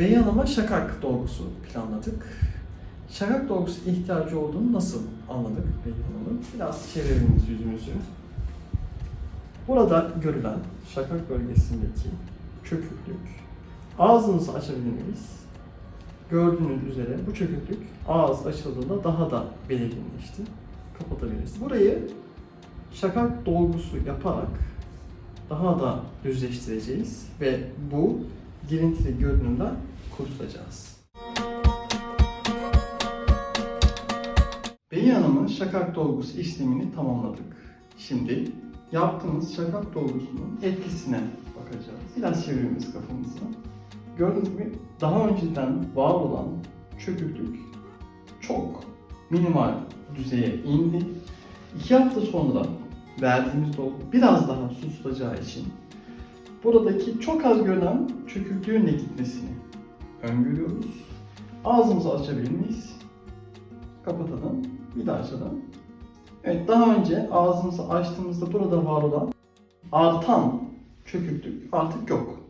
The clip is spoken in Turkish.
Beyi Hanım'a şakak dolgusu planladık. Şakak dolgusu ihtiyacı olduğunu nasıl anladık Beyi Hanım'ın? Biraz çeviriniz yüzünüzü. Burada görülen şakak bölgesindeki çöküklük. Ağzınızı açabilir miyiz? Gördüğünüz üzere bu çöküklük ağız açıldığında daha da belirginleşti. Kapatabiliriz. Burayı şakak dolgusu yaparak daha da düzleştireceğiz ve bu girintili görünümden kurtulacağız. Beyin Hanım'ın şakak dolgusu işlemini tamamladık. Şimdi yaptığımız şakak dolgusunun etkisine bakacağız. Biraz çevirimiz kafamızı. Gördüğünüz gibi daha önceden var olan çöküklük çok minimal düzeye indi. İki hafta sonra verdiğimiz dolgu biraz daha su tutacağı için buradaki çok az görünen çöküklüğün de gitmesini öngörüyoruz. Ağzımızı açabilir miyiz? Kapatalım. Bir daha açalım. Evet daha önce ağzımızı açtığımızda burada var olan artan çöküklük artık yok.